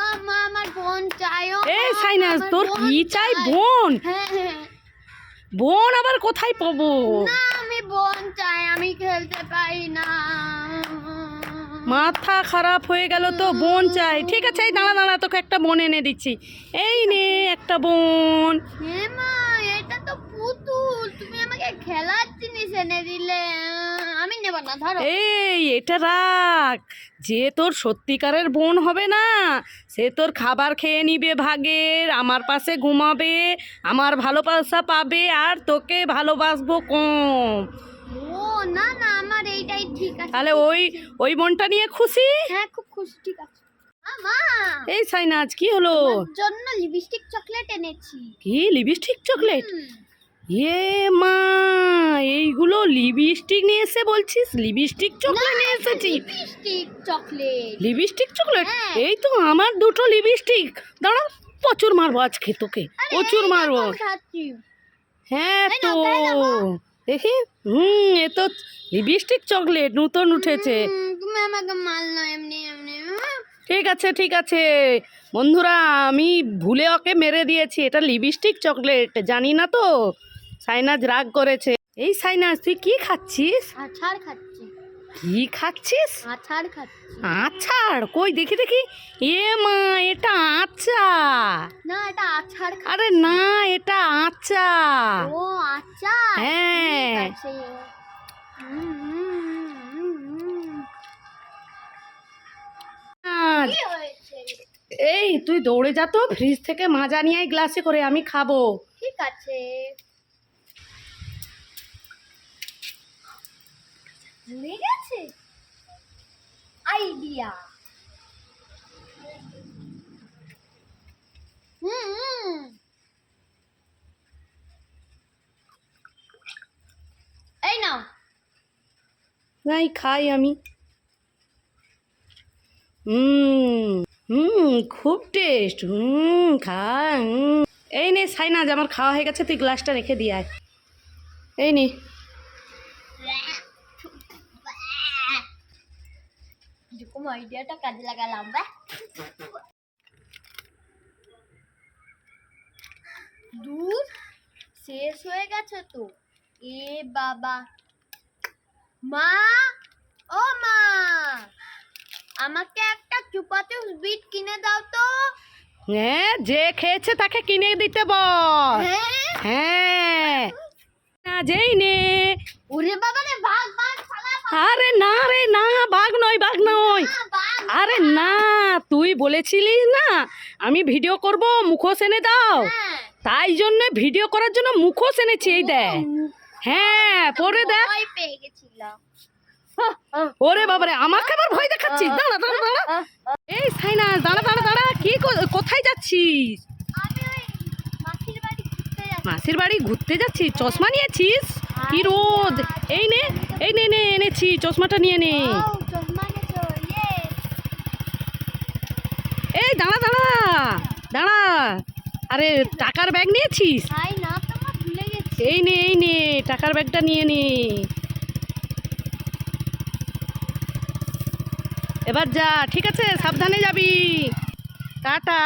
আমার বোন চাই এই সাইনাস তোর বোন কি চাই চাই। বোন? হ্যাঁ হ্যাঁ। বোন আবার কোথায় পাবো? না আমি বোন চাই আমি খেলতে পারি না। মাথা খারাপ হয়ে গেল তো বোন চাই। ঠিক আছে এই দাঁড়া দাঁড়া তোকে একটা বোন এনে দিচ্ছি। এই নে একটা বোন। মা এটা তো পুতুল তুমি আমাকে খেলার জিনিস এনে দিলে। আমি না ধরো। এই এটা রাখ। যে তোর সত্যিকারের বোন হবে না সে তোর খাবার খেয়ে নিবে ভাগের আমার পাশে ঘুমাবে আমার ভালোবাসা পাবে আর তোকে ভালোবাসবো কম। ও না না আমার এইটাই ঠিক আছে। তাহলে ওই ওই বোনটা নিয়ে খুশি? হ্যাঁ খুব খুশি ঠিক আছে। এই সাইনাজ কি হলো? জন্য লিপস্টিক চকলেট এনেছি। কি লিপস্টিক চকলেট এ মা এইগুলো লিপস্টিক নিয়ে এসে বলছিস? লিপস্টিক চকলেট নিয়ে এসেছি। লিপস্টিক চকলেট লিপস্টিক চকলেট হ্যাঁ। এই তো আমার দুটো লিপস্টিক দাঁড়া প্রচুর মারবো আজকে তোকে। প্রচুর মারবো। হ্যাঁ তো। দেখি। হুম এ তো লিপস্টিক চকলেট নতুন উঠেছে। তুমি আমাকে মারলো এমনি এমনি ঠিক আছে ঠিক আছে। বন্ধুরা আমি ভুলে ওকে মেরে দিয়েছি। এটা লিপস্টিক চকলেট জানি না তো। সাইনাজ রাগ করেছে। এই সাইনাজ তুই কি খাচ্ছিস? আছাড় খাচ্ছি। কি খাচ্ছিস? আছাড় খাচ্ছি। আচার? কই দেখি দেখি। এ মা এটা আচার। না এটা আছাড় আরে না এটা আচার। ও আচ্ছা হ্যাঁ। এই তুই দৌড়ে যা তো ফ্রিজ থেকে মাজা নিয়ে গ্লাসে করে আমি খাব। ঠিক আছে। জুড়ে গেছে আইডিয়া। এই নাও। নাই, খাই আমি। হুম হুম, খুব টেস্ট হুম খা। এই নে, সাইনাজ, আমার খাওয়া হয়ে গেছে, তুই গ্লাসটা রেখে দিয়ে আয়। এই নে। এরকম আইডিয়াটা কাজে লাগালাম বা দুধ শেষ হয়ে গেছে তো এ বাবা মা ও মা আমাকে একটা চুপাচুপ বিট কিনে দাও তো। হ্যাঁ যে খেয়েছে তাকে কিনে দিতে বল। হ্যাঁ? হ্যাঁ। না যেই নে। ওরে বাবা রে ফালা আরে না রে না বাঘ নয় বাঘ নয়। আরে না তুই বলেছিলি না আমি ভিডিও করব মুখোশ এনে দাও। হ্যাঁ। তাই জন্য ভিডিও করার জন্য মুখোশ এনেছি এই দেখ। হ্যাঁ পরে দেখ। ওরে বাবারে আমাকে আবার ভয় দেখাচ্ছিস? দাঁড়া দাঁড়া দাঁড়া। এই সাইনাস দাঁড়া দাঁড়া দাঁড়া কি কোথায় যাচ্ছিস? মাসির বাড়ি ঘুরতে যাচ্ছি। মাসির বাড়ি ঘুরতে যাচ্ছিস? চশমা নিয়েছিস? কি রোদ। এই নে এই নে নে এনেছি চশমাটা নিয়ে নে। এই দাঁড়া দাঁড়া দাঁড়া। আরে টাকার ব্যাগ নিয়েছিস? এই নে এই নে টাকার ব্যাগটা নিয়ে নে। এবার যা ঠিক আছে সাবধানে যাবি। টাটা।